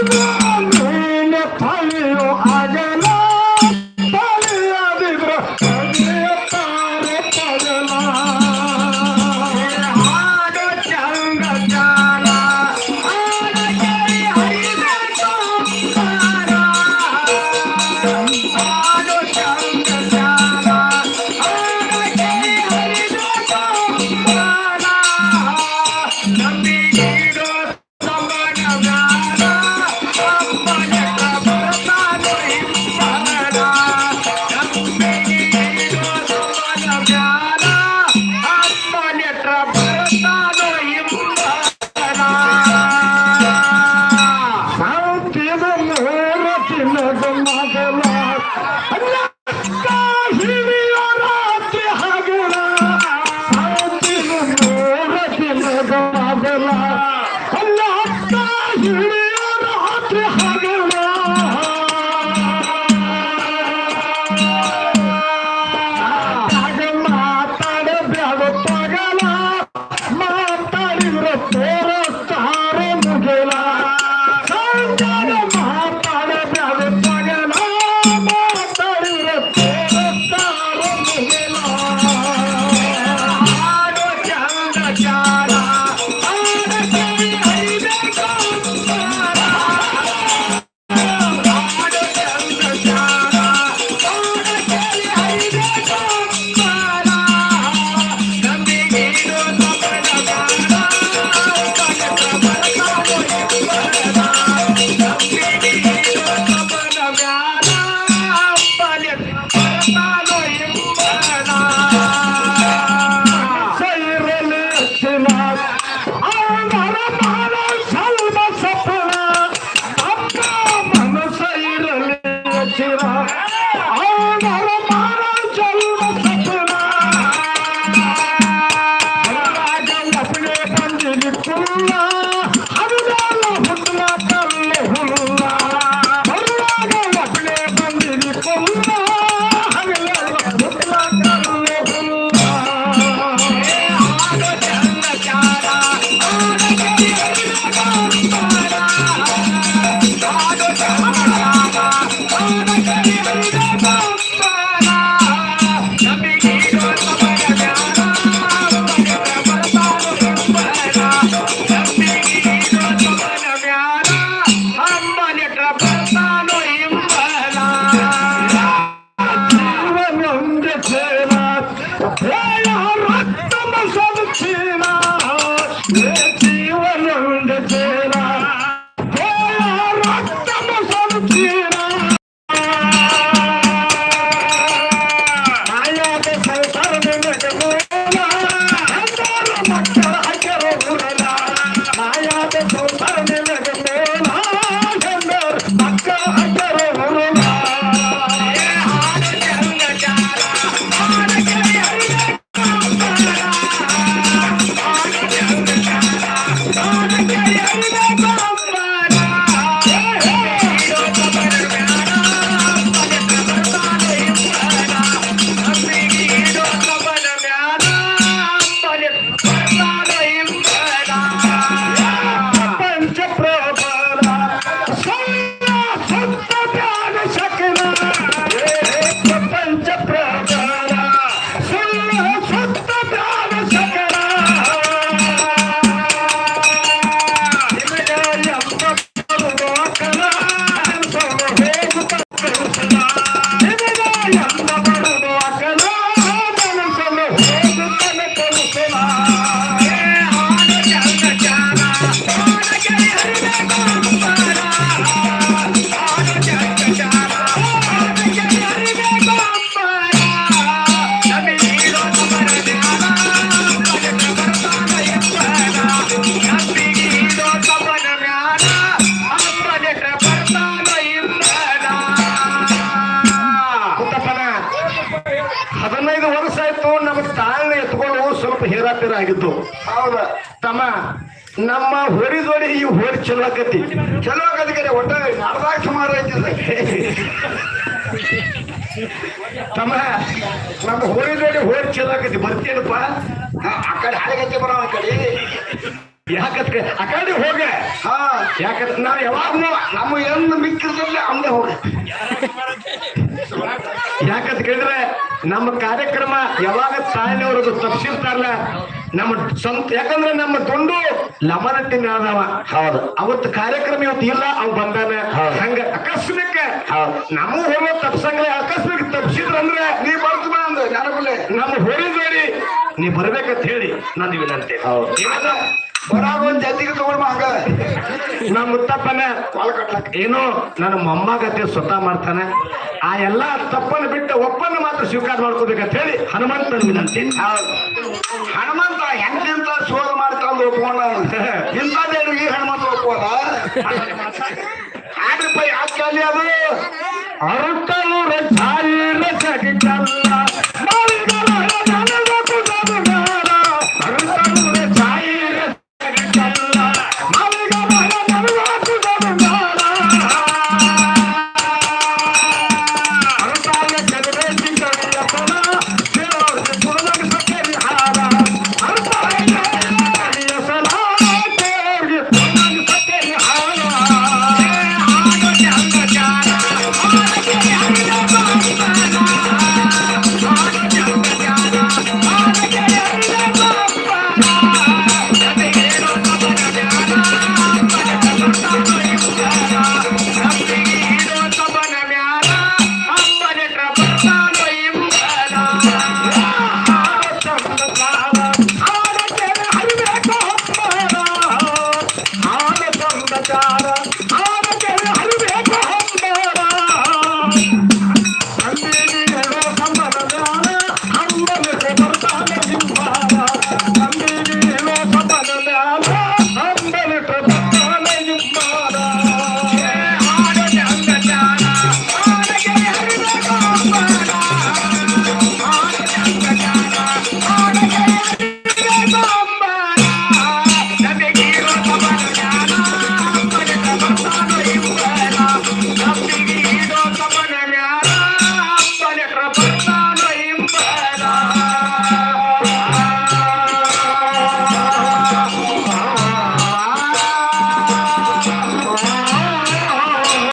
Come on, man. Allah ಸ್ವಲ್ಪ ಹೇರಾಪೇರ ಆಗಿತ್ತು ಹೌದ. ತಮ್ಮ ನಮ್ಮ ಹೊರಿದೊಡಿ ಈ ಹೋರಿ ಚಲೋ ಆಕತಿ. ಚಲೋ ಆಗತಿ ಕರೆ ಒಟ್ಟ ನಡ್ದಾಗ ಸುಮಾರು ಐತಿ ತಮ್ಮ ನಮ್ಮ ಹೋರಿದೊಡಿ ಹೋರಿ ಚಲೋ ಆಕತಿ. ಬರ್ತೀನಪ್ಪ ಆ ಕಡೆ ಹಾಳಗತ್ತೆ ಬರ ಆ ಕಡೆ. ಯಾಕತ್ ಆ ಕಡೆ ಹೋಗ. ಹಾ. ಯಾಕತ್ ನಾವು ಯಾವಾಗಲೂ ನಮ್ಮ ಏನು ಮಿಕ್ಕಿರ್ದಲ್ಲಿ ಅಂದೆ ಹೋಗ. ಯಾಕತ್ ಕೇಳಿದ್ರೆ ನಮ್ಮ ಕಾರ್ಯಕ್ರಮ ಯಾವಾಗ ತಾಯಿನವ್ರದ್ದು ತಪ್ಪಿಸಿರ್ತಾರಲ್ಲ ನಮ್ಮ ಸ್ವಂತ ಯಾಕಂದ್ರೆ ನಮ್ಮ ದುಂಡು ಲಮನಟ್ಟಿ ನಾದವ ಹೌದು ಅವತ್ತು ಕಾರ್ಯಕ್ರಮ ಇವತ್ತು ಇಲ್ಲ ಅವ್ ಬಂದಾನ. ಹಂಗ ಅಕಸ್ಮಿಕ ಹೌದು. ನಮ್ಮ ಹೋಗೋ ತಪ್ಸಂಗ್ರೆ ಅಕಸ್ಮಿಕ ತಪ್ಸಿದ್ರಂದ್ರೆ ನೀ ಬರ್ತು ಅಂದ್ರೆ ನಮ್ಮ ಹೋಳಿ ಹೊರಿದೋರಿ ನೀ ಬರ್ಬೇಕಂತ ಹೇಳಿ ನಾನು ವಿನಂತಿ ಹೌದು. ಬರಾಗ ಒಂದ್ ಜೊತೆಗೆ ತಗೊಂಡ್ ಹಂಗ. ನಮ್ಮ ಮುತ್ತಪ್ಪನ ಕಾಲ್ ಕಟ್ಲಕ್. ಏನೋ ನನ್ನ ಸ್ವತಃ ಮಾಡ್ತಾನೆ. ಆ ಎಲ್ಲಾ ತಪ್ಪನ್ನು ಬಿಟ್ಟು ಒಪ್ಪನ್ನು ಮಾತ್ರ ಸ್ವೀಕಾರ ಮಾಡ್ಕೋಬೇಕಂತ ಹೇಳಿ ಹನುಮಂತ ವಿನಂತಿ. ಹನುಮಂತ ಎಂತೆಂತ ಶೋಧ ಮಾಡ್ಕೊಂಡು ಒಪ್ಕೊಂಡ? ಇಂಥದ್ದೇನು ಈ ಹನುಮಂತ ಒಪ್ಪೋದ ಆಡ್ರಿಪ್ಪ ಯಾಕೆ ಅದು. ಅರುಟಲು ಸಾವಿರ ಜಗಲ್ಲ